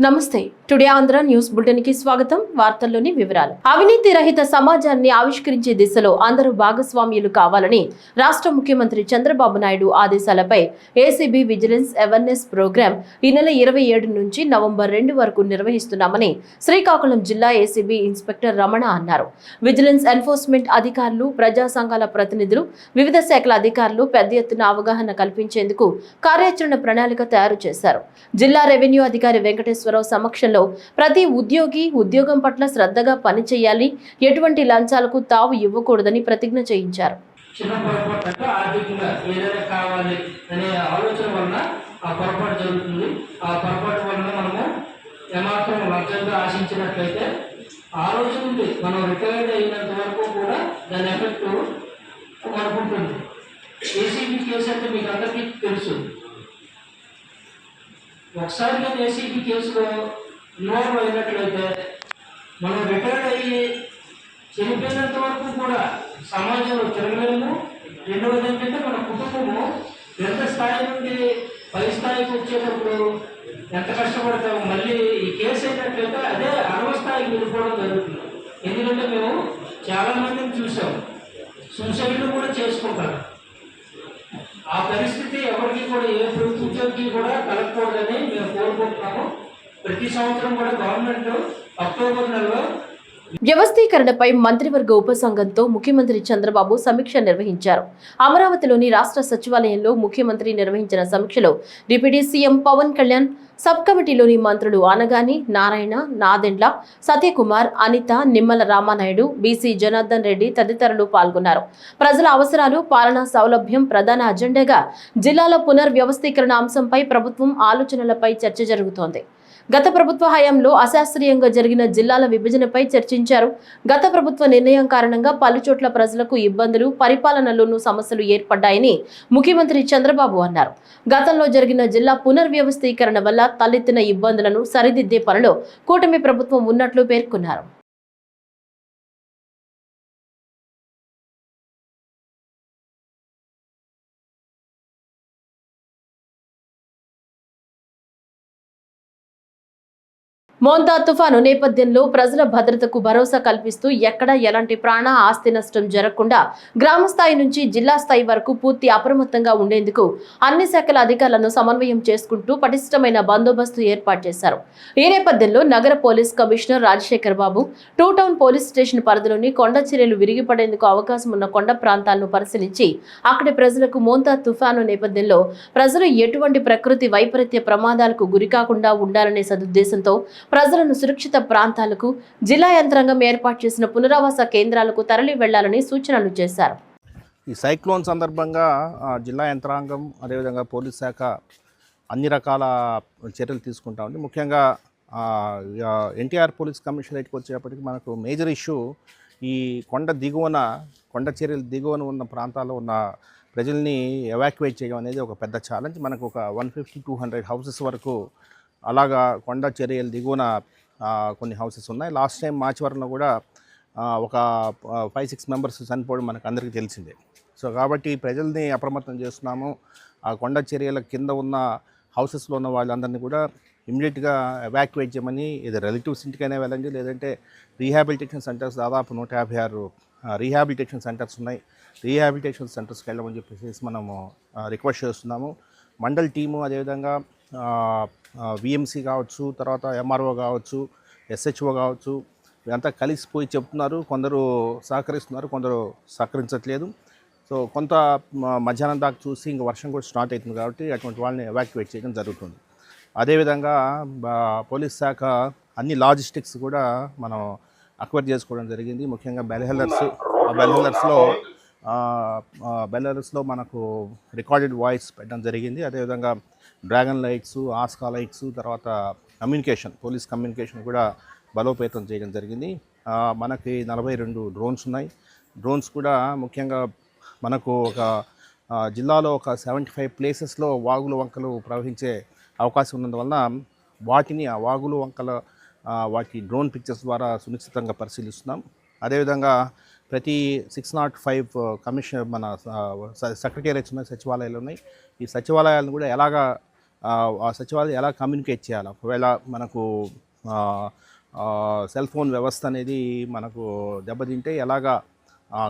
నమస్తే. Today Andhra news బులెటిన్కి స్వాగతం. వార్తల్లోని వివరాలు. అవినీతి రహిత సమాజాన్ని ఆవిష్కరించే దిశలో అందరూ భాగస్వామ్యులు కావాలని రాష్ట్ర ముఖ్యమంత్రి చంద్రబాబు నాయుడు ఆదేశాలపై ఏసీబీ విజిలెన్స్ అవేర్నెస్ ప్రోగ్రాం ఈ నెల ఇరవై ఏడు నుంచి నవంబర్ రెండు వరకు నిర్వహిస్తున్నామని శ్రీకాకుళం జిల్లా ఏసీబీ ఇన్స్పెక్టర్ రమణ అన్నారు. విజిలెన్స్ ఎన్ఫోర్స్మెంట్ అధికారులు ప్రజా సంఘాల ప్రతినిధులు వివిధ శాఖల అధికారులు పెద్ద ఎత్తున అవగాహన కల్పించేందుకు కార్యాచరణ ప్రణాళిక తయారు చేశారు. జిల్లా రెవెన్యూ అధికారి వెంకటేశ్వరరావు సమక్షంలో ప్రతి ఉద్యోగి ఉద్యోగం పట్ల శ్రద్ధగా పనిచేయాలి ఎటువంటి లంచాలకు తావు ఇవ్వకూడదని ప్రతిజ్ఞ చేయించారు. చిన్న పొరపాటు ఆర్థికంగా ఏదైనా కావాలి అనే ఆలోచన వలన ఆ పొరపాటు జరుగుతుంది. ఆ పొరపాటు వలన మనము ఏమాత్రం ఆశించినట్లయితే మనం అయినంత వరకు కూడా దాని ఎఫెక్ట్ మనకు ఉంటుంది ఏసీబీ కేసు అంటే మీకు అందరికీ తెలుసు. ఒకసారిగా ఏసీబీ కేసులో ఇన్వాల్వ్ అయినట్లయితే మనం రిటైర్డ్ అయ్యి చనిపోయినంత వరకు కూడా సమాజంలో తిరగలేము. రెండవది ఏంటంటే మన కుటుంబము ఎంత స్థాయి నుండి పై స్థాయికి వచ్చేటప్పుడు ఎంత కష్టపడతాము. మళ్ళీ ఈ కేసు అయినట్లయితే అదే అరవ స్థాయికి వెళ్ళిపోవడం జరుగుతుంది. ఎందుకంటే మేము చాలా మందిని చూసాం. సూసైడ్లు కూడా చేసుకుంటారు. ఆ పరిస్థితి ఎవరికి కూడా ఏ ప్రభుత్వానికి కూడా కలగకూడదని మేము కోరుకుంటున్నాము. ప్రతి సంవత్సరం కూడా గవర్నమెంట్ అక్టోబర్ నెలలో వ్యవస్థీకరణపై మంత్రివర్గ ఉపసంఘంతో ముఖ్యమంత్రి చంద్రబాబు సమీక్ష నిర్వహించారు. అమరావతిలోని రాష్ట్ర సచివాలయంలో ముఖ్యమంత్రి నిర్వహించిన సమీక్షలో deputy CM Pawan Kalyan sub కమిటీలోని మంత్రులు అనగాని నారాయణ నాదెండ్ల సత్యకుమార్ అనిత నిమ్మల రామానాయుడు బీసీ జనార్దన్ రెడ్డి తదితరులు పాల్గొన్నారు. ప్రజల అవసరాలు పాలనా సౌలభ్యం ప్రధాన అజెండాగా జిల్లాల పునర్వ్యవస్థీకరణ అంశంపై ప్రభుత్వం ఆలోచనలపై చర్చ జరుగుతోంది. గత ప్రభుత్వ హయాంలో అశాస్త్రీయంగా జరిగిన జిల్లాల విభజనపై చర్చించారు. గత ప్రభుత్వ నిర్ణయం కారణంగా పలుచోట్ల ప్రజలకు ఇబ్బందులు పరిపాలనలోనూ సమస్యలు ఏర్పడ్డాయని ముఖ్యమంత్రి చంద్రబాబు అన్నారు. గతంలో జరిగిన జిల్లా పునర్వ్యవస్థీకరణ వల్ల తలెత్తిన ఇబ్బందులను సరిదిద్దే పనిలో కూటమి ప్రభుత్వం ఉన్నట్లు పేర్కొన్నారు. మోంతా తుఫాను నేపథ్యంలో ప్రజల భద్రతకు భరోసా కల్పిస్తూ ఎక్కడ ఎలాంటి ప్రాణ ఆస్తి నష్టం జరగకుండా గ్రామ స్థాయి నుంచి జిల్లా స్థాయి వరకు పూర్తి అప్రమత్తంగా ఉండేందుకు అన్ని శాఖల అధికారులను సమన్వయం చేసుకుంటూ పటిష్టమైన బందోబస్తు ఏర్పాటు చేశారు. ఈ నేపథ్యంలో నగర police commissioner Rajasekhar Babu two town police station పరిధిలోని కొండ చర్యలు విరిగిపడేందుకు అవకాశం ఉన్న కొండ ప్రాంతాలను పరిశీలించి అక్కడి ప్రజలకు మోంతా తుఫాను నేపథ్యంలో ప్రజలు ఎటువంటి ప్రకృతి వైపరీత్య ప్రమాదాలకు గురికాకుండా ఉండాలనే సదుద్దేశంతో ప్రజలను సురక్షిత ప్రాంతాలకు జిల్లా యంత్రాంగం ఏర్పాటు చేసిన పునరావాస కేంద్రాలకు తరలి వెళ్ళాలని సూచనలు చేశారు. ఈ సైక్లోన్ సందర్భంగా జిల్లా యంత్రాంగం అదేవిధంగా పోలీస్ శాఖ అన్ని రకాల చర్యలు తీసుకుంటా ఉంది. ముఖ్యంగా ఎన్టీఆర్ పోలీస్ కమిషనరేట్కి వచ్చేటప్పటికి మనకు మేజర్ ఇష్యూ ఈ కొండ దిగువన కొండ చర్యలు దిగువన ఉన్న ప్రాంతాల్లో ఉన్న ప్రజల్ని ఎవాక్యువేట్ చేయడం అనేది ఒక పెద్ద ఛాలెంజ్ మనకు ఒక one fifty two hundred houses వరకు అలాగా కొండ చర్యలు దిగువన కొన్ని హౌసెస్ ఉన్నాయి. లాస్ట్ టైం మార్చి కూడా ఒక ఫైవ్ సిక్స్ మెంబర్స్ చనిపోవడం మనకు అందరికీ తెలిసిందే. సో కాబట్టి ప్రజల్ని అప్రమత్తం చేస్తున్నాము. ఆ కొండ చర్యల కింద ఉన్న హౌసెస్లో ఉన్న వాళ్ళందరినీ కూడా ఇమ్మీడియట్గా ఎవాక్యువేట్ చేయమని ఇది రిలేటివ్స్ ఇంటికైనా వెళ్ళండి లేదంటే రీహాబిలిటేషన్ సెంటర్స్ దాదాపు నూట యాభై ఆరు రీహాబిలిటేషన్ సెంటర్స్ ఉన్నాయి. రీహాబిలిటేషన్ సెంటర్స్కి వెళ్ళమని చెప్పేసి మనము రిక్వెస్ట్ చేస్తున్నాము. మండల్ టీము అదేవిధంగా విఎంసీ కావచ్చు తర్వాత ఎంఆర్ఓ కావచ్చు ఎస్హెచ్ఓ కావచ్చు ఇదంతా కలిసిపోయి చెప్తున్నారు. కొందరు సహకరిస్తున్నారు కొందరు సహకరించట్లేదు. సో కొంత మధ్యాహ్నం దాకా చూసి ఇంక వర్షం కూడా స్టార్ట్ అవుతుంది కాబట్టి అటువంటి వాళ్ళని ఎవాక్యువేట్ చేయడం జరుగుతుంది. అదేవిధంగా పోలీస్ శాఖ అన్ని లాజిస్టిక్స్ కూడా మనం అక్వైర్ చేసుకోవడం జరిగింది. ముఖ్యంగా బెల్హెల్లర్స్ ఆ బెల్హెల్లర్స్లో బెలారస్లో మనకు రికార్డెడ్ వాయిస్ పెట్టడం జరిగింది. అదేవిధంగా డ్రాగన్ లైట్స్ ఆస్కా లైట్స్ తర్వాత కమ్యూనికేషన్ పోలీస్ కమ్యూనికేషన్ కూడా బలోపేతం చేయడం జరిగింది. మనకి నలభై రెండు డ్రోన్స్ ఉన్నాయి. డ్రోన్స్ కూడా ముఖ్యంగా మనకు ఒక జిల్లాలో ఒక సెవెంటీ ఫైవ్ ప్లేసెస్లో వాగులు వంకలు ప్రవహించే అవకాశం ఉన్నందువలన వాటిని ఆ వాగులు వంకల వాటి డ్రోన్ పిక్చర్స్ ద్వారా సునిశ్చితంగా పరిశీలిస్తున్నాం. అదేవిధంగా ప్రతి సిక్స్ నాట్ ఫైవ్ కమిషన్ మన సెక్రటేరియట్స్ ఉన్నాయి సచివాలయాలు ఉన్నాయి. ఈ సచివాలయాలను కూడా ఎలాగా ఆ, సచివాలయం ఎలా కమ్యూనికేట్ చేయాలి? ఒకవేళ మనకు సెల్ ఫోన్ వ్యవస్థ అనేది మనకు దెబ్బతింటే ఎలాగా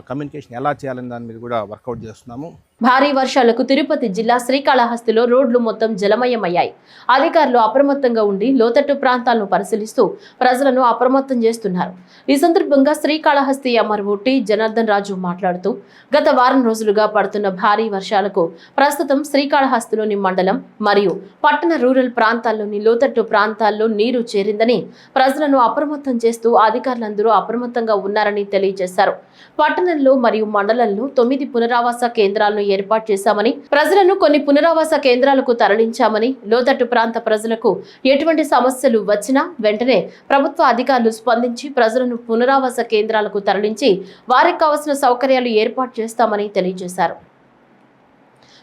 కమ్యూనికేషన్ ఎలా చేయాలని దాని మీద కూడా వర్కౌట్ చేస్తున్నాము. భారీ వర్షాలకు తిరుపతి జిల్లా శ్రీకాళహస్తిలో రోడ్లు మొత్తం జలమయమయ్యాయి. అధికారులు అప్రమత్తంగా ఉండి లోతట్టు ప్రాంతాలను పరిశీలిస్తూ ప్రజలను అప్రమత్తం చేస్తున్నారు. ఈ సందర్భంగా శ్రీకాళహస్తి ఎంఆర్ఓ టి జనార్దన్ రాజు మాట్లాడుతూ గత వారం రోజులుగా పడుతున్న భారీ వర్షాలకు ప్రస్తుతం శ్రీకాళహస్తిలోని మండలం మరియు పట్టణ రూరల్ ప్రాంతాల్లోని లోతట్టు ప్రాంతాల్లో నీరు చేరిందని ప్రజలను అప్రమత్తం చేస్తూ అధికారులందరూ అప్రమత్తంగా ఉన్నారని తెలియజేశారు. పట్టణంలో మరియు మండలంలో తొమ్మిది పునరావాస కేంద్రాలను ఏర్పాటు చేశామని ప్రజలను కొన్ని పునరావాస కేంద్రాలకు తరలించామని లోతట్టు ప్రాంత ప్రజలకు ఎటువంటి సమస్యలు వచ్చినా వెంటనే ప్రభుత్వ అధికారులు స్పందించి ప్రజలను పునరావాస కేంద్రాలకు తరలించి వారికి కావలసిన సౌకర్యాలు ఏర్పాటు చేస్తామని తెలియజేశారు.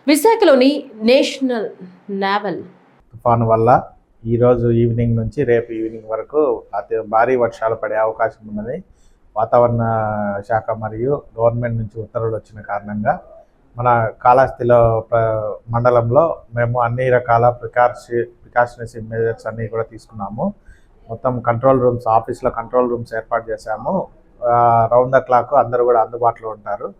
విశాఖలోని నేషనల్ నావల్ తుఫాను వల్ల ఈరోజు ఈవినింగ్ నుంచి రేపు ఈవినింగ్ వరకు అతి భారీ వర్షాలు పడే అవకాశం ఉన్నది. వాతావరణ శాఖ మరియు గవర్నమెంట్ నుంచి ఉత్తర్వులు వచ్చిన కారణంగా మన కాళహస్తిలో ప్ర- మండలంలో మేము అన్ని రకాల ప్రికాషి ప్రికాషనరీ మెజర్స్ అన్నీ కూడా తీసుకున్నాము. మొత్తం కంట్రోల్ రూమ్స్ ఆఫీస్లో కంట్రోల్ రూమ్స్ ఏర్పాటు చేశాము. రౌండ్ ద క్లాక్ అందరూ కూడా అందుబాటులో ఉంటారు.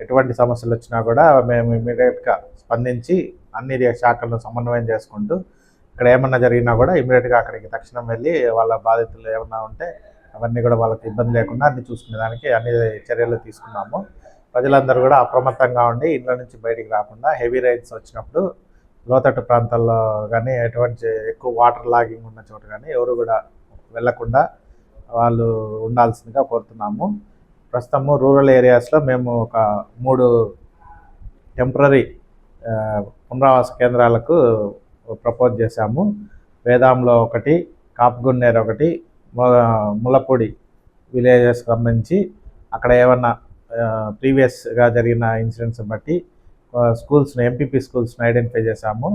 ఎటువంటి సమస్యలు వచ్చినా కూడా మేము ఇమీడియట్గా స్పందించి అన్ని శాఖలను సమన్వయం చేసుకుంటూ ఇక్కడ ఏమన్నా జరిగినా కూడా ఇమీడియట్గా అక్కడికి తక్షణం వెళ్ళి వాళ్ళ బాధితులు ఏమన్నా ఉంటే అవన్నీ కూడా వాళ్ళకి ఇబ్బంది లేకుండా అన్ని చూసుకునేదానికి అన్ని చర్యలు తీసుకున్నాము. ప్రజలందరూ కూడా అప్రమత్తంగా ఉండి ఇంట్లో నుంచి బయటికి రాకుండా హెవీ రైన్స్ వచ్చినప్పుడు లోతట్టు ప్రాంతాల్లో కానీ ఎటువంటి ఎక్కువ వాటర్ లాగింగ్ ఉన్న చోట కానీ ఎవరు కూడా వెళ్ళకుండా వాళ్ళు ఉండాల్సిందిగా కోరుతున్నాము. ప్రస్తుతము రూరల్ ఏరియాస్లో మేము ఒక మూడు టెంపరీ పునరావాస కేంద్రాలకు ప్రపోజ్ చేశాము. వేదాంలో ఒకటి కాప్గున్నేర్ ఒకటి ములపూడి విలేజెస్ సంబంధించి అక్కడ ఏమన్నా ప్రీవియస్గా జరిగిన ఇన్సిడెంట్స్ బట్టి స్కూల్స్ని ఎంపీపీ స్కూల్స్ని ఐడెంటిఫై చేశాము.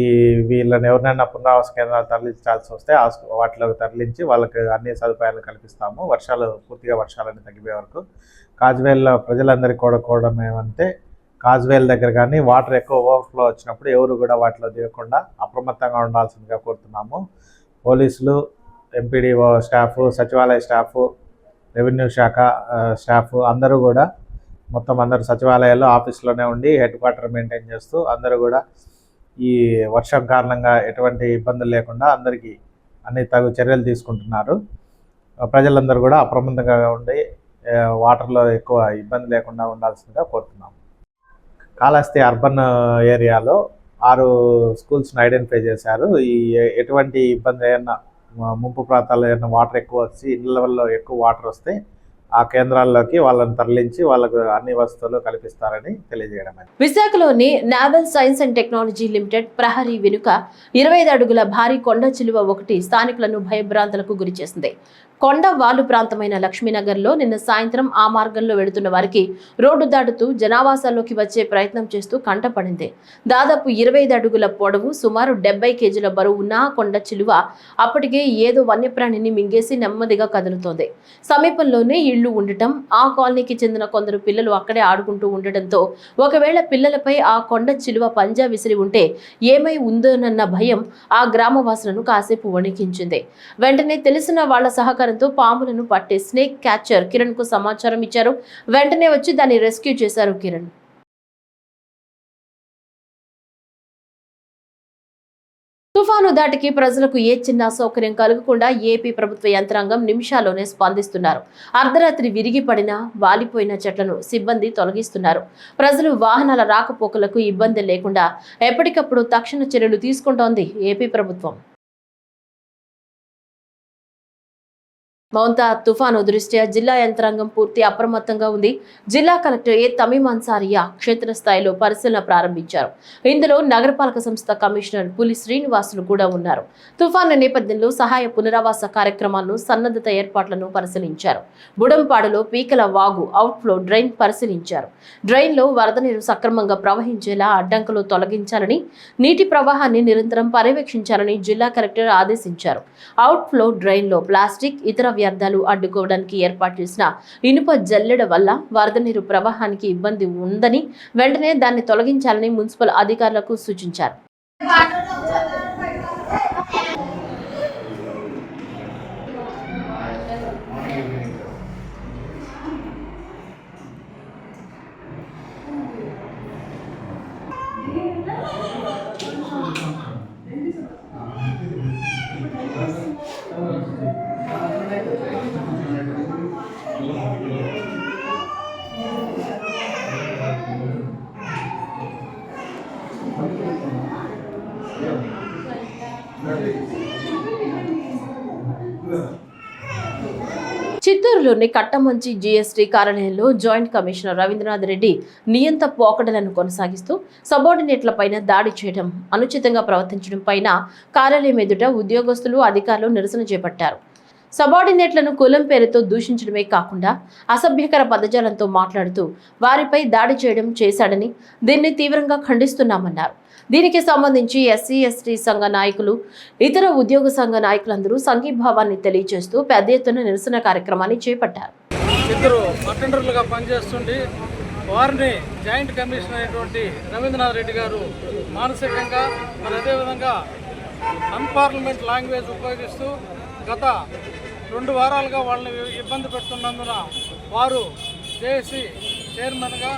ఈ వీళ్ళని ఎవరినైనా పునరావాస కేంద్రాలు తరలించాల్సి వస్తే ఆ వాటిలోకి తరలించి వాళ్ళకి అన్ని సదుపాయాలు కల్పిస్తాము. వర్షాలు పూర్తిగా వర్షాలన్నీ తగ్గిపోయే వరకు. కాజ్వేల్లో ప్రజలందరికీ కూడా కోవడం ఏమంటే కాజ్వేల్ దగ్గర కానీ వాటర్ ఎక్కువ ఓవర్ఫ్లో వచ్చినప్పుడు ఎవరు కూడా వాటిలో దిగకుండా అప్రమత్తంగా ఉండాల్సిందిగా కోరుతున్నాము. పోలీసులు ఎంపీడీఓ స్టాఫ్ సచివాలయ స్టాఫ్ రెవెన్యూ శాఖ స్టాఫ్ అందరూ కూడా మొత్తం అందరూ సచివాలయాల్లో ఆఫీస్లోనే ఉండి హెడ్ క్వార్టర్ మెయింటైన్ చేస్తూ అందరూ కూడా ఈ వర్షం కారణంగా ఎటువంటి ఇబ్బందులు లేకుండా అందరికీ అన్ని తగు చర్యలు తీసుకుంటున్నారు. ప్రజలందరూ కూడా అప్రమత్తంగా ఉండి వాటర్లో ఎక్కువ ఇబ్బంది లేకుండా ఉండాల్సిందిగా కోరుతున్నాము కాళహస్తి అర్బన్ ఏరియాలో ఆరు స్కూల్స్ని ఐడెంటిఫై చేశారు. ఈ ఎటువంటి ఇబ్బంది అయినా ముంపు ప్రాంతాల్లో ఏమైనా వాటర్ ఎక్కువ వచ్చి ఇళ్ళల్లో ఎక్కువ వాటర్ వస్తే ఆ కేంద్రాల్లోకి వాళ్ళని తరలించి వాళ్ళకు అన్ని వస్తువులు కల్పిస్తారని తెలియజేయడం విశాఖలోని naval science and technology limited ప్రహరీ వెనుక ఇరవై అడుగుల భారీ కొండ చిలువ ఒకటి స్థానికులను భయభ్రాంతులకు గురిచేసింది కొండ వాలు ప్రాంతమైన లక్ష్మీనగర్లో నిన్న సాయంత్రం ఆ మార్గంలో వెళుతున్న వారికి రోడ్డు దాటుతూ జనావాసాల్లోకి వచ్చే ప్రయత్నం చేస్తూ కంటపడింది దాదాపు ఇరవై ఐదు అడుగుల పొడవు సుమారు డెబ్బై కేజీల బరువు ఉన్న కొండ చిలువ అప్పటికే ఏదో వన్యప్రాణిని మింగేసి నెమ్మదిగా కదులుతోంది. సమీపంలోనే ఇల్లు ఉండటం ఆ కాలనీకి చెందిన కొందరు పిల్లలు అక్కడే ఆడుకుంటూ ఉండటంతో ఒకవేళ పిల్లలపై ఆ కొండ చిలువ పంజా విసిరి ఉంటే ఏమై ఉందోనన్న భయం ఆ గ్రామవాసులను కాసేపు వణికించింది. వెంటనే తెలిసిన వాళ్ళ సహకారంతో పాములను పట్టే స్నేక్ క్యాచర్ కిరణ్కు సమాచారం ఇచ్చారు. వెంటనే వచ్చి దాన్ని రెస్క్యూ చేశారు కిరణ్. తుఫాను దాటికి ప్రజలకు ఏ చిన్న సౌకర్యం కలగకుండా ఏపీ ప్రభుత్వ యంత్రాంగం నిమిషాల్లోనే స్పందిస్తున్నారు. అర్ధరాత్రి విరిగి పడిన వాలిపోయిన చెట్లను సిబ్బంది తొలగిస్తున్నారు. ప్రజలు వాహనాల రాకపోకలకు ఇబ్బంది లేకుండా ఎప్పటికప్పుడు తక్షణ చర్యలు తీసుకుంటోంది ఏపీ ప్రభుత్వం. మౌంతా తుఫాను దృష్ట్యా జిల్లా యంత్రాంగం పూర్తి అప్రమత్తంగా ఉంది. జిల్లా కలెక్టర్ ఏ. తమీమ్ అన్సారియా క్షేత్రస్థాయిలో పరిశీలన ప్రారంభించారు. ఇందులో నగరపాలక సంస్థ కమిషనర్ పులి శ్రీనివాసులు కూడా ఉన్నారు. తుఫాను నేపథ్యంలో సహాయ పునరావాస కార్యక్రమాలను సన్నద్ధత ఏర్పాట్లను పరిశీలించారు. బుడంపాడులో పీకల వాగు అవుట్ఫ్లో డ్రైన్ పరిశీలించారు. డ్రైన్లో వరద నీరు సక్రమంగా ప్రవహించేలా అడ్డంకులు తొలగించాలని నీటి ప్రవాహాన్ని నిరంతరం పర్యవేక్షించాలని జిల్లా కలెక్టర్ ఆదేశించారు. అవుట్ఫ్లో డ్రైన్లో ప్లాస్టిక్ ఇతర వ్యర్థాలు అడ్డుకోవడానికి ఏర్పాటు చేసిన ఇనుప జల్లెడ వల్ల వరద నీరు ప్రవాహానికి ఇబ్బంది ఉందని వెంటనే దాన్ని తొలగించాలని మున్సిపల్ అధికారులకు సూచించారు. చిత్తూరులోని కట్టమంచి జీఎస్టీ కార్యాలయంలో జాయింట్ కమిషనర్ రవీంద్రనాథ్ రెడ్డి నియంత పోకడలను కొనసాగిస్తూ సబార్డినేట్లపైన దాడి చేయడం అనుచితంగా ప్రవర్తించడం పైన కార్యాలయం ఎదుట ఉద్యోగస్తులు అధికారులు నిరసన చేపట్టారు. సబార్డినేట్లను కులం పేరుతో దూషించడమే కాకుండా అసభ్యకర పదజాలంతో మాట్లాడుతూ వారిపై దాడి చేయడం చేశాడని దీన్ని తీవ్రంగా ఖండిస్తున్నామన్నారు. దీనికి సంబంధించి ఎస్సీ ఎస్టీ సంఘ నాయకులు ఇతర ఉద్యోగ సంఘ నాయకులందరూ సంఘీభావాన్ని తెలియజేస్తూ పెద్ద ఎత్తున నిరసన కార్యక్రమాన్ని చేపట్టారు. ఇద్దరు అటెండర్లుగా పనిచేస్తుండి వారిని జాయింట్ కమిషనర్ అయినటువంటి రవీంద్రనాథ్ రెడ్డి గారు మానసికంగా మరి అదేవిధంగా అన్పార్లమెంట్ లాంగ్వేజ్ ఉపయోగిస్తూ గత రెండు వారాలుగా వాళ్ళని ఇబ్బంది పెడుతున్నందున వారు జేఏసీ చైర్మన్గా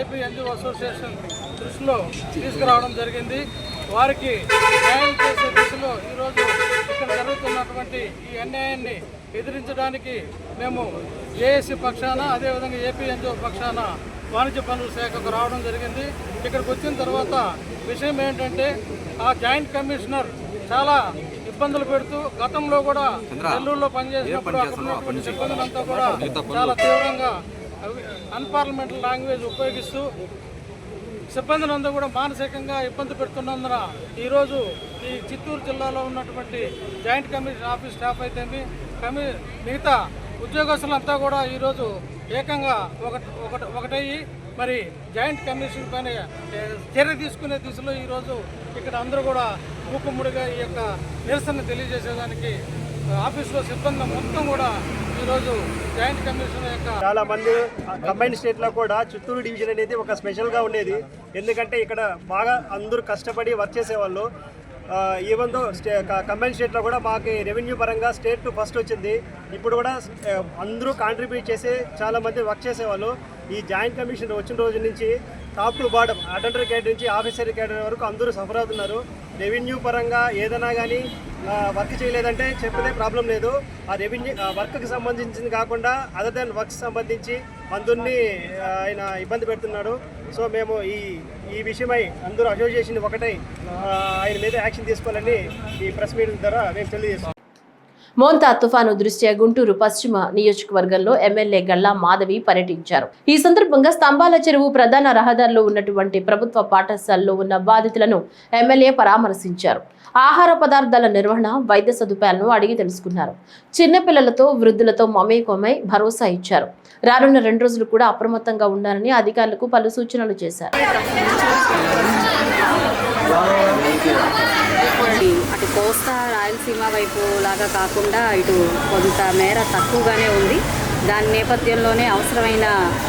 ఏపీ ఎన్జిఓ అసోసియేషన్ దృష్టిలో తీసుకురావడం జరిగింది. వారికి న్యాయం చేసే దిశలో ఈరోజు ఇక్కడ జరుగుతున్నటువంటి ఈ అన్యాయాన్ని ఎదిరించడానికి మేము జేఏసీ పక్షాన అదేవిధంగా ఏపీ ఎన్జిఓ పక్షాన వాణిజ్య పనుల శాఖకు రావడం జరిగింది. ఇక్కడికి వచ్చిన తర్వాత విషయం ఏంటంటే ఆ జాయింట్ కమిషనర్ చాలా ఇబ్బందులు పెడుతూ గతంలో కూడా నెల్లూరులో పనిచేసినప్పుడు సిబ్బందులంతా కూడా చాలా తీవ్రంగా అన్పార్లమెంటరీ లాంగ్వేజ్ ఉపయోగిస్తూ సిబ్బందినంతా కూడా మానసికంగా ఇబ్బంది పెడుతున్నందున ఈరోజు ఈ చిత్తూరు జిల్లాలో ఉన్నటువంటి జాయింట్ కమిషన్ ఆఫీస్ స్టాఫ్ అయితేమి కమి మిగతా ఉద్యోగస్తులంతా కూడా ఈరోజు ఏకంగా ఒక ఒకటి ఒకటయ్యి. మరి జాయింట్ కమిషన్ పైన చర్య తీసుకునే దిశలో ఈరోజు ఇక్కడ అందరూ కూడా మూకుముడిగా ఈ యొక్క నిరసన తెలియజేసేదానికి ఆఫీస్లో సిబ్బంది మొత్తం కూడా ఈరోజు జాయింట్ కమిషన్ యొక్క చాలా మంది కంబైన్ స్టేట్లో కూడా చిత్తూరు డివిజన్ అనేది ఒక స్పెషల్గా ఉండేది. ఎందుకంటే ఇక్కడ బాగా అందరూ కష్టపడి వర్క్ చేసేవాళ్ళు. ఈవెన్ దో స్టే కంబైన్ స్టేట్లో కూడా మాకు రెవెన్యూ పరంగా స్టేట్ ఫస్ట్ వచ్చింది. ఇప్పుడు కూడా అందరూ కాంట్రిబ్యూట్ చేసి చాలా మంది వర్క్ చేసేవాళ్ళు. ఈ జాయింట్ కమిషన్ వచ్చిన రోజు నుంచి టాప్ టు బాటమ్ అటెండర్ కేటర్ నుంచి ఆఫీసర్ క్యాడ్ వరకు అందరూ సఫర్ అవుతున్నారు రెవెన్యూ పరంగా ఏదైనా కానీ వర్క్ చేయలేదంటే చెప్పితే ప్రాబ్లం లేదు. ఆ రెవెన్యూ వర్క్కి సంబంధించింది కాకుండా అదర్ దాన్ వర్క్ సంబంధించి అందరినీ ఆయన ఇబ్బంది పెడుతున్నాడు. సో మేము ఈ ఈ విషయమై అందరూ అసోసియేషన్ ఒకటై ఆయన మీద యాక్షన్ తీసుకోవాలని ఈ ప్రెస్ మీట్ ద్వారా మేము తెలియజేస్తాం మోంతా తుఫాను దృష్ట్యా గుంటూరు పశ్చిమ నియోజకవర్గంలో ఎమ్మెల్యే గల్లా మాధవి పర్యటించారు. ఈ సందర్భంగా స్తంభాల చెరువు ప్రధాన రహదారిలో ఉన్నటువంటి ప్రభుత్వ పాఠశాలలో ఉన్న బాధితులను ఎమ్మెల్యే పరామర్శించారు. ఆహార పదార్థాల నిర్వహణ వైద్య సదుపాయాలను అడిగి తెలుసుకున్నారు. చిన్నపిల్లలతో వృద్ధులతో మమేకమై భరోసా ఇచ్చారు. రానున్న రెండు రోజులు కూడా అప్రమత్తంగా ఉండాలని అధికారులకు పలు సూచనలు చేశారు. కోస్తా రాయలసీమ వైపు లాగా కాకుండా ఇటు కొంత మేర తక్కువగానే ఉంది. దాని నేపథ్యంలోనే అవసరమైన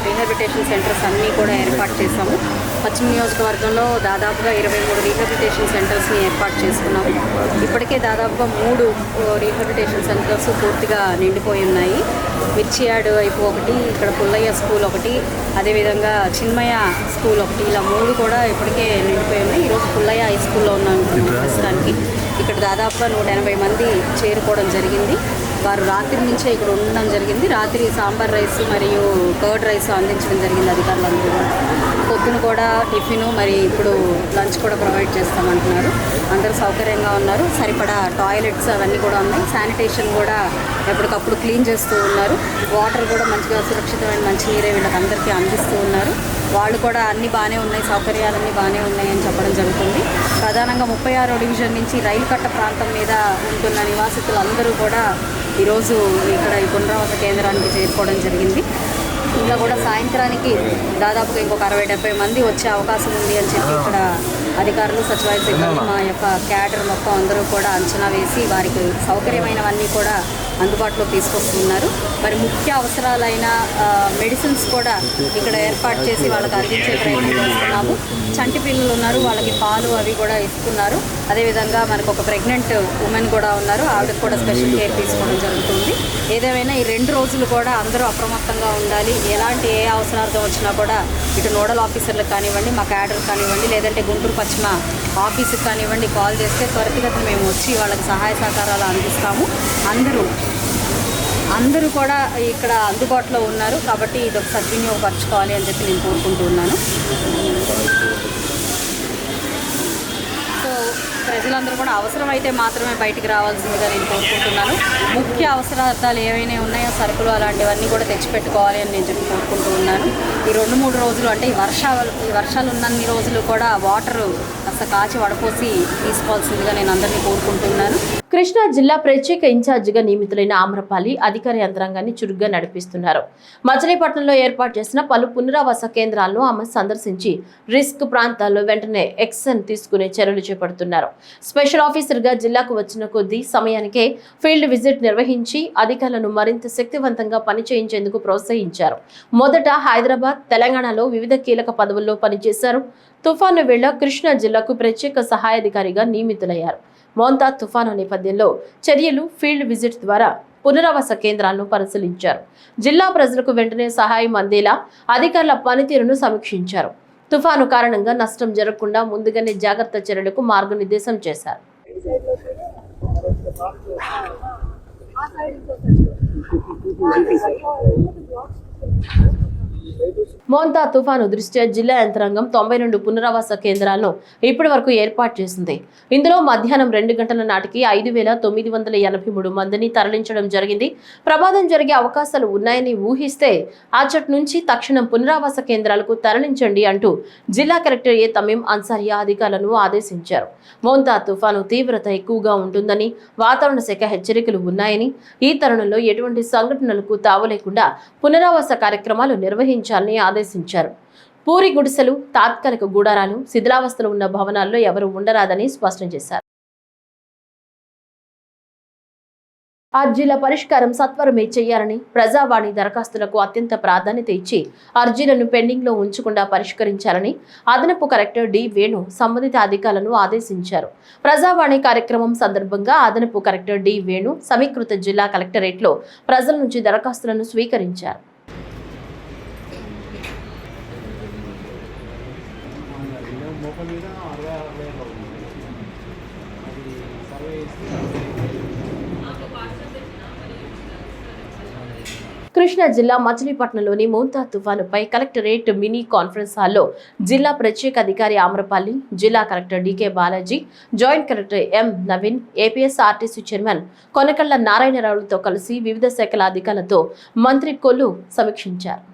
రీహాబిలిటేషన్ సెంటర్స్ అన్నీ కూడా ఏర్పాటు చేశాము. పశ్చిమ నియోజకవర్గంలో దాదాపుగా ఇరవై మూడు రీహాబిలిటేషన్ సెంటర్స్ని ఏర్పాటు చేసుకున్నాము ఇప్పటికే దాదాపుగా మూడు రీహాబిలిటేషన్ సెంటర్స్ పూర్తిగా నిండిపోయి ఉన్నాయి. మిర్చియాడ్ వైపు ఒకటి ఇక్కడ పుల్లయ్య స్కూల్ ఒకటి అదేవిధంగా చిన్మయ స్కూల్ ఒకటి ఇలా మూడు కూడా ఇప్పటికే నిండిపోయి ఉన్నాయి. ఈరోజు పుల్లయ్య హై స్కూల్లో ఉన్నాం ప్రస్తుతానికి. ఇక్కడ దాదాపుగా నూట ఎనభై మంది చేరుకోవడం జరిగింది. వారు రాత్రి నుంచే ఇక్కడ ఉండడం జరిగింది. రాత్రి సాంబార్ రైస్ మరియు కర్డ్ రైస్ అందించడం జరిగింది అధికారులందరూ కూడా. పొద్దున కూడా టిఫిన్ మరి ఇప్పుడు లంచ్ కూడా ప్రొవైడ్ చేస్తామంటున్నారు. అందరూ సౌకర్యంగా ఉన్నారు. సరిపడా టాయిలెట్స్ అవన్నీ కూడా ఉన్నాయి. శానిటేషన్ కూడా ఎప్పటికప్పుడు క్లీన్ చేస్తూ ఉన్నారు. వాటర్ కూడా మంచిగా సురక్షితమైన మంచి నీరే వీళ్ళకి అందరికీ అందిస్తూ ఉన్నారు. వాళ్ళు కూడా అన్ని బాగానే ఉన్నాయి సౌకర్యాలన్నీ బాగానే ఉన్నాయని చెప్పడం జరుగుతుంది. ప్రధానంగా ముప్పై ఆరో డివిజన్ నుంచి రైలు కట్ట ప్రాంతం మీద ఉంటున్న నివాసితులందరూ కూడా ఈరోజు ఇక్కడ ఈ పునరావాస కేంద్రానికి చేరుకోవడం జరిగింది. ఇంకా కూడా సాయంత్రానికి దాదాపుగా ఇంకొక అరవై డెబ్బై మంది వచ్చే అవకాశం ఉంది అని చెప్పి ఇక్కడ అధికారులు సచివాలయ సిబ్బంది మా యొక్క క్యాడర్ మొత్తం అందరూ కూడా అంచనా వేసి వారికి సౌకర్యమైనవన్నీ కూడా అందుబాటులో తీసుకొస్తున్నారు. మరి ముఖ్య అవసరాలైన మెడిసిన్స్ కూడా ఇక్కడ ఏర్పాటు చేసి వాళ్ళకి అందించే ప్రయత్నం చేస్తున్నాము చంటి పిల్లలు ఉన్నారు వాళ్ళకి పాలు అవి కూడా ఇస్తున్నారు. అదేవిధంగా మనకు ఒక ప్రెగ్నెంట్ ఉమెన్ కూడా ఉన్నారు. ఆవిడకి కూడా స్పెషల్ కేర్ తీసుకోవడం జరుగుతుంది. ఏదేమైనా ఈ రెండు రోజులు కూడా అందరూ అప్రమత్తంగా ఉండాలి. ఎలాంటి ఏ అవసరార్థం వచ్చినా కూడా ఇటు నోడల్ ఆఫీసర్లకు కానివ్వండి మా క్యాడర్ కానివ్వండి లేదంటే గుంటూరు పశ్చిమ ఆఫీసుకి కానివ్వండి కాల్ చేస్తే త్వరితగతిన మేము వచ్చి వాళ్ళకి సహాయ సహకారాలు అందిస్తాము. అందరూ అందరూ కూడా ఇక్కడ అందుబాటులో ఉన్నారు. కాబట్టి ఇది ఒక సద్వినియోగపరచుకోవాలి అని చెప్పి నేను కోరుకుంటూ ఉన్నాను సో ప్రజలందరూ కూడా అవసరమైతే మాత్రమే బయటికి రావాల్సిందిగా నేను కోరుకుంటున్నాను. ముఖ్య అవసరార్థాలు ఏవైనా ఉన్నాయో సరుకులు అలాంటివన్నీ కూడా తెచ్చిపెట్టుకోవాలి అని నేను చెప్పి కోరుకుంటూ ఉన్నాను. ఈ రెండు మూడు రోజులు అంటే ఈ వర్షాలు ఈ వర్షాలు ఉన్నన్ని రోజులు కూడా వాటర్ కాస్త కాచి వడపోసి తీసుకోవాల్సిందిగా నేను అందరినీ కోరుకుంటున్నాను. కృష్ణా జిల్లా ప్రత్యేక ఇన్ఛార్జిగా నియమితులైన ఆమ్రపాలి అధికార యంత్రాంగాన్ని చురుగ్గా నడిపిస్తున్నారు. మచిలీపట్నంలో ఏర్పాటు చేసిన పలు పునరావాస కేంద్రాలను ఆమె సందర్శించి రిస్క్ ప్రాంతాల్లో వెంటనే ఎక్షన్ తీసుకునే చర్యలు చేపడుతున్నారు. స్పెషల్ ఆఫీసర్గా జిల్లాకు వచ్చిన కొద్దీ సమయానికే ఫీల్డ్ విజిట్ నిర్వహించి అధికారులను మరింత శక్తివంతంగా పనిచేయించేందుకు ప్రోత్సహించారు. మొదట హైదరాబాద్ తెలంగాణలో వివిధ కీలక పదవుల్లో పనిచేశారు. తుఫాను వేళ కృష్ణా జిల్లాకు ప్రత్యేక సహాయాధికారిగా నియమితులయ్యారు. మోంతా తుఫాను నేపథ్యంలో చర్యలు ఫీల్డ్ విజిట్ ద్వారా పునరావాస కేంద్రాలను పరిశీలించారు. జిల్లా ప్రజలకు వెంటనే సహాయం అందేలా అధికారుల పనితీరును సమీక్షించారు. తుఫాను కారణంగా నష్టం జరగకుండా ముందుగానే జాగ్రత్త చర్యలకు మార్గనిర్దేశం చేశారు. మోంతా తుఫాను దృష్ట్యా జిల్లా యంత్రాంగం తొంభై రెండు పునరావాస కేంద్రాలను ఇప్పటి వరకు ఏర్పాటు చేసింది. ఇందులో మధ్యాహ్నం రెండు గంటల నాటికి ఐదు వేల తొమ్మిది వందల ఎనభై మూడు మందిని తరలించడం జరిగింది. ప్రమాదం జరిగే అవకాశాలు ఉన్నాయని ఊహిస్తే అచ్చటి నుంచి తక్షణం పునరావాస కేంద్రాలకు తరలించండి అంటూ జిల్లా కలెక్టర్ ఏ తమీం అన్సారియా అధికారులను ఆదేశించారు. మోంతా తుఫాను తీవ్రత ఎక్కువగా ఉంటుందని వాతావరణ శాఖ హెచ్చరికలు ఉన్నాయని ఈ తరుణంలో ఎటువంటి సంఘటనలకు తావలేకుండా పునరావాస కార్యక్రమాలు నిర్వహించారు. నిర్వహించాలని ఆదేశించారు. పూరి గుడిసెలు తాత్కాలిక గూడారాలు శిథిలావస్థలు ఉన్న భవనాల్లో ఎవరూ ఉండరాదని స్పష్టం చేశారు. అర్జీల పరిష్కారం సత్వరమే చేయాలని ప్రజావాణి దరఖాస్తులకు అత్యంత ప్రాధాన్యత ఇచ్చి అర్జీలను పెండింగ్లో ఉంచకుండా పరిష్కరించాలని అదనపు కలెక్టర్ డి. వేణు సంబంధిత అధికారులను ఆదేశించారు. ప్రజావాణి కార్యక్రమం సందర్భంగా అదనపు కలెక్టర్ డి. వేణు సమీకృత జిల్లా కలెక్టరేట్లో ప్రజల నుంచి దరఖాస్తులను స్వీకరించారు. కృష్ణా జిల్లా మచిలీపట్నంలోని మోంతా తుఫానుపై కలెక్టరేట్ మినీ కాన్ఫరెన్స్ హాల్లో జిల్లా ప్రత్యేక అధికారి ఆమ్రపల్లి జిల్లా collector D K Balaji joint collector M Naveen APS RTC chairman Konakalla నారాయణరావులతో కలిసి వివిధ శాఖల అధికారులతో మంత్రి కొల్లు సమీక్షించారు.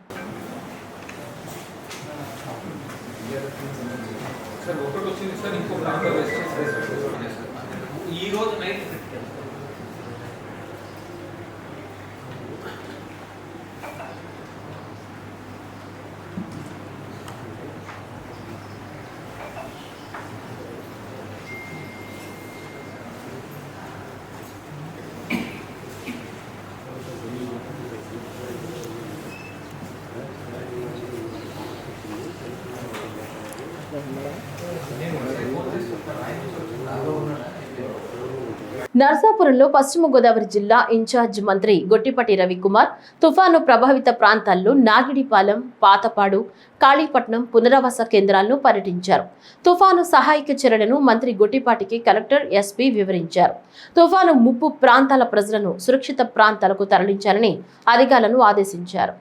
నర్సాపురంలో పశ్చిమ గోదావరి జిల్లా ఇన్ఛార్జ్ మంత్రి గొట్టిపటి రవికుమార్ తుఫాను ప్రభావిత ప్రాంతాల్లో నాగిడిపాలెం పాతపాడు కాళీపట్నం పునరావాస కేంద్రాలను పర్యటించారు. తుఫాను సహాయక చర్యలను మంత్రి గొట్టిపాటికి కలెక్టర్ ఎస్పీ వివరించారు. తుఫాను ముప్పు ప్రాంతాల ప్రజలను సురక్షిత ప్రాంతాలకు తరలించాలని అధికారులను ఆదేశించారు.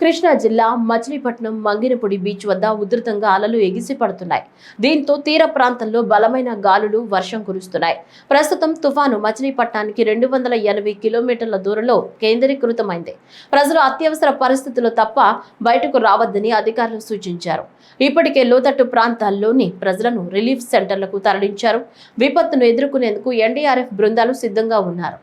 కృష్ణా జిల్లా మచిలీపట్నం మంగినపొడి బీచ్ వద్ద ఉధృతంగా అలలు ఎగిసి పడుతున్నాయి. దీంతో తీర ప్రాంతంలో బలమైన గాలులు వర్షం కురుస్తున్నాయి. ప్రస్తుతం తుఫాను మచిలీపట్నానికి రెండు వందల ఎనభై కిలోమీటర్ల దూరంలో కేంద్రీకృతమైంది. ప్రజలు అత్యవసర పరిస్థితుల్లో తప్ప బయటకు రావద్దని అధికారులు సూచించారు. ఇప్పటికే లోతట్టు ప్రాంతాల్లోని ప్రజలను రిలీఫ్ సెంటర్లకు తరలించారు. విపత్తును ఎదుర్కొనేందుకు ఎన్డీఆర్ఎఫ్ బృందాలు సిద్ధంగా ఉన్నారు.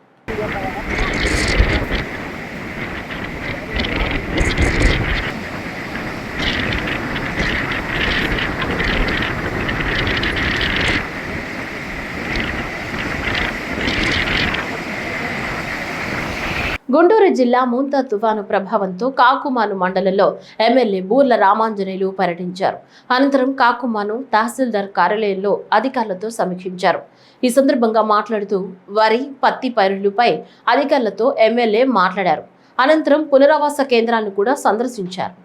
గుంటూరు జిల్లా ముంతా తుఫాను ప్రభావంతో కాకుమాను మండలంలో ఎమ్మెల్యే బూర్ల రామాంజనేయులు పర్యటించారు. అనంతరం కాకుమాను తహసీల్దార్ కార్యాలయంలో అధికారులతో సమీక్షించారు. ఈ సందర్భంగా మాట్లాడుతూ వరి పత్తి పైరులపై అధికారులతో ఎమ్మెల్యే మాట్లాడారు. అనంతరం పునరావాస కేంద్రాలను కూడా సందర్శించారు.